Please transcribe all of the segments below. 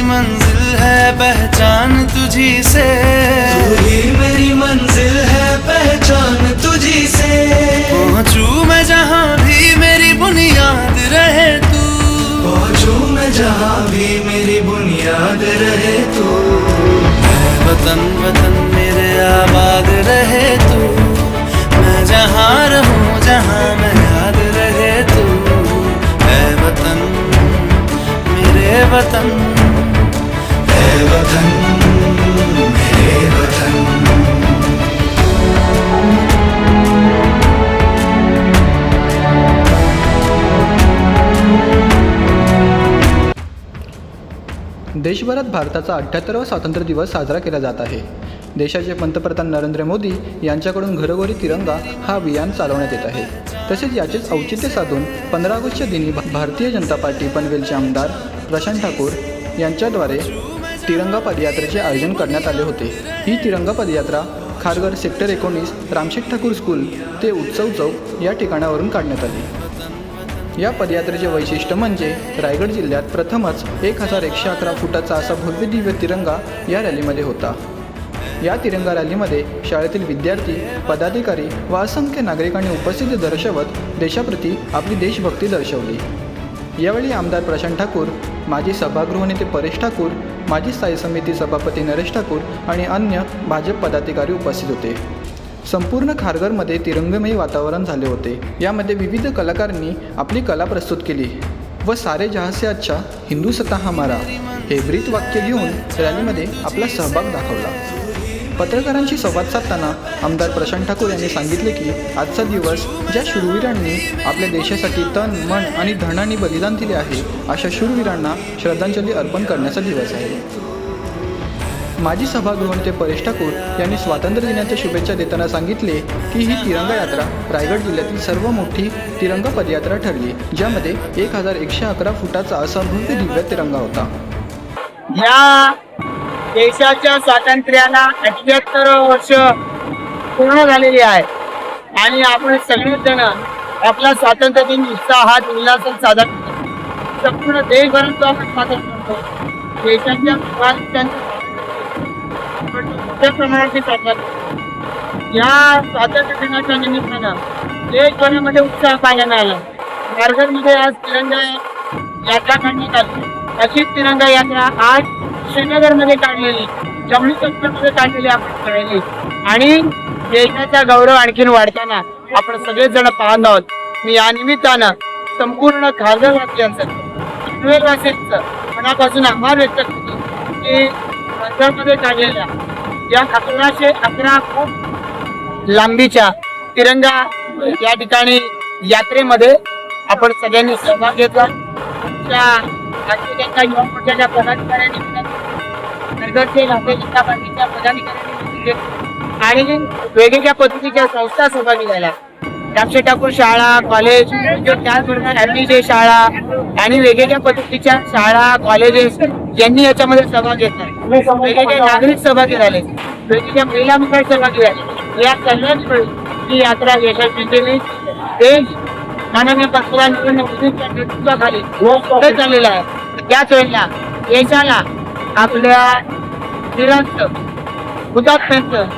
मंजिल है पहचान तुझी से। तू ही मेरी मंजिल है पहचान तुझी से। पहुंचू मैं जहाँ भी मेरी बुनियाद रहे तू। पहुंचू मैं जहाँ भी मेरी बुनियाद रहे तू। मैं वतन वतन वतन। है वतन वतन देशभरात भारताचा अठ्ठ्याहत्तरावा स्वातंत्र्य दिवस साजरा केला जात आहे. देशाचे पंतप्रधान नरेंद्र मोदी यांच्याकडून घरोघरी तिरंगा हा अभियान चालवण्यात येत आहे. तसेच याचेच औचित्य साधून पंधरा ऑगस्टच्या दिनी भारतीय जनता पार्टी पनवेलचे आमदार प्रशांत ठाकूर यांच्याद्वारे तिरंगा पदयात्रेचे आयोजन करण्यात आले होते. ही तिरंगा पदयात्रा खारघर सेक्टर एकोणीस रामशेठ ठाकूर स्कूल ते उत्सव चौक या ठिकाणावरून काढण्यात आली. या पदयात्रेचे वैशिष्ट्य म्हणजे रायगड जिल्ह्यात प्रथमच एक हजार एकशे अकरा फुटाचा असा भव्य दिव्य तिरंगा या रॅलीमध्ये होता. या तिरंगा रॅलीमध्ये शाळेतील विद्यार्थी पदाधिकारी व असंख्य नागरिकांनी उपस्थिती दर्शवत देशाप्रती आपली देशभक्ती दर्शवली. यावेळी आमदार प्रशांत ठाकूर माजी सभागृह नेते परेश ठाकूर माजी स्थायी समिती सभापती नरेश ठाकूर आणि अन्य भाजप पदाधिकारी उपस्थित होते. संपूर्ण खारघरमध्ये तिरंगमयी वातावरण झाले होते. यामध्ये विविध कलाकारांनी आपली कला प्रस्तुत केली व सारे जहासे अच्छा हिंदू सत्ता हमारा हे ब्रीत वाक्य घेऊन रॅलीमध्ये आपला सहभाग दाखवला. पत्रकारांशी संवाद साधताना आमदार प्रशांत ठाकूर यांनी सांगितले की आजचा दिवस ज्या शूरवीरांनी आपल्या देशासाठी तन मन आणि धनाने बलिदान दिले आहे अशा शूरवीरांना श्रद्धांजली अर्पण करण्याचा दिवस आहे. माजी सभागृहनेते परेश ठाकूर यांनी स्वातंत्र्य दिनाच्या शुभेच्छा देताना सांगितले की ही तिरंगा यात्रा रायगड जिल्ह्यातील सर्व मोठी तिरंगा पदयात्रा ठरली ज्यामध्ये एक हजार एकशे अकरा फुटाचा असा भव्य दिव्य तिरंगा होता. या देशाच्या स्वातंत्र्याला अठ्याहत्तर वर्ष पूर्ण झालेली आहे. आणि आपण सगळेच जण आपला स्वातंत्र्य दिन उत्साहात उल्हासात साजरा करतो. संपूर्ण देशभरात तो आपण साजरा करतो देशाच्या मोठ्या प्रमाणात साजरा करतो. या स्वातंत्र्य दिनाच्या निमित्तानं देशभरामध्ये उत्साह पाहायला आला कारगिलमध्ये आज तिरंगा यात्रा काढण्यात आली. अशीच तिरंगा यात्रा आज श्रीनगरमध्ये काढलेली जम्मू काश्मीरमध्ये काढलेली आपण कळली आणि देशाचा गौरव आणखीन वाढताना आपण सगळेच जण पाहत आहोत. मी या निमित्तानं संपूर्ण खासदारवासियांचं पनवेलवासियांचं मनापासून आभार व्यक्त करतो की पंजाबमध्ये काढलेल्या या अकराशे अकरा खूप लांबीच्या तिरंगा या ठिकाणी यात्रेमध्ये आपण सगळ्यांनी सहभाग घेतला. आमच्या युवा मोर्चाच्या पदाधिकाऱ्यांनी नगरचे जनता पार्टीच्या पदाधिकाऱ्यांनी आणि वेगवेगळ्या पद्धतीच्या संस्था सहभागी झाल्या रामशे ठाकूर शाळा कॉलेज त्याचबरोबर जे शाळा आणि वेगवेगळ्या पद्धतीच्या शाळा कॉलेजेस यांनी याच्यामध्ये सहभाग घेतला. वेगवेगळे नागरिक सहभागी झाले. वेगवेगळ्या महिला मंडळ सहभागी झाले या सर्वांच ही यात्रा यशस्वी केली देश माननीय पंतप्रधान मोदींच्या नेतृत्वाखाली पुढे चाललेला आहे. त्याच वेळेला देशाला आपल्या निरंत हुतात्म्यांचं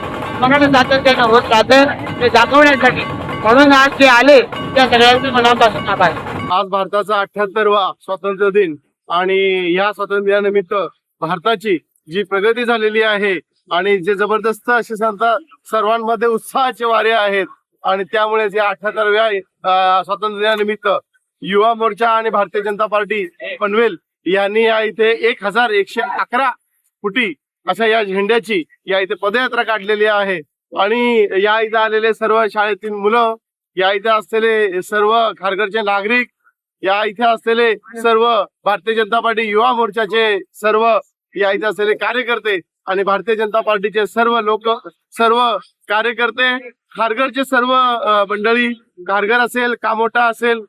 मनानं सातत्यानं होत राहतं. ते दाखवण्यासाठी म्हणून आज जे आले त्या सगळ्यांचे मनापासून आभार. आज भारताचा अठ्याहत्तरवा स्वातंत्र्य दिन आणि या स्वातंत्र्य दिनानिमित्त भारताची जी प्रगती झालेली आहे आणि जे जबरदस्त असे सांगता सर्वांमध्ये उत्साहाचे वारे आहेत आणि त्यामुळे जे अठ्याहत्तरव्या अं, स्वातंत्र्य दिनानिमित्त युवा मोर्चा आणि भारतीय जनता पार्टी पनवेल यांनी या इथे एक हजार एकशे अकरा फुटी अशा या झेंड्याची या इथे पदयात्रा काढलेली आहे. आणि या इथे आलेले सर्व शाळेतील मुलं या इथे असलेले सर्व खारघरचे नागरिक या इथे असलेले सर्व भारतीय जनता पार्टी युवा मोर्चाचे सर्व या इथे असलेले कार्यकर्ते आणि भारतीय जनता पार्टीचे सर्व लोक सर्व कार्यकर्ते खारघरचे सर्व मंडळी खारघर असेल कामोटा असेल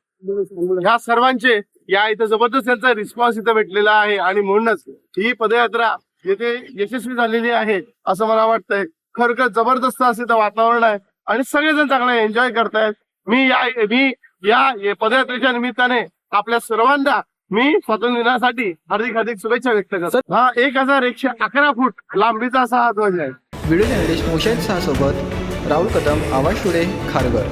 ह्या सर्वांचे या इथं जबरदस्त त्यांचा रिस्पॉन्स इथं भेटलेला आहे. आणि म्हणूनच ही पदयात्रा येथे यशस्वी झालेली आहे असं मला वाटतंय. खरखर जबरदस्त असं इथं वातावरण आहे आणि सगळेजण चांगले एन्जॉय करतायत. मी या मी या पदयात्रेच्या निमित्ताने आपल्या सर्वांना मी स्वातंत्र्य दिनासाठी हार्दिक हार्दिक शुभेच्छा व्यक्त करतो. हा एक हजार एकशे अकरा फूट लांबीचा असा हा ध्वज आहे. व्हिडिओ जर्नलिस्ट शाह सोबत राहुल कदम आवाज टुडे खारघर.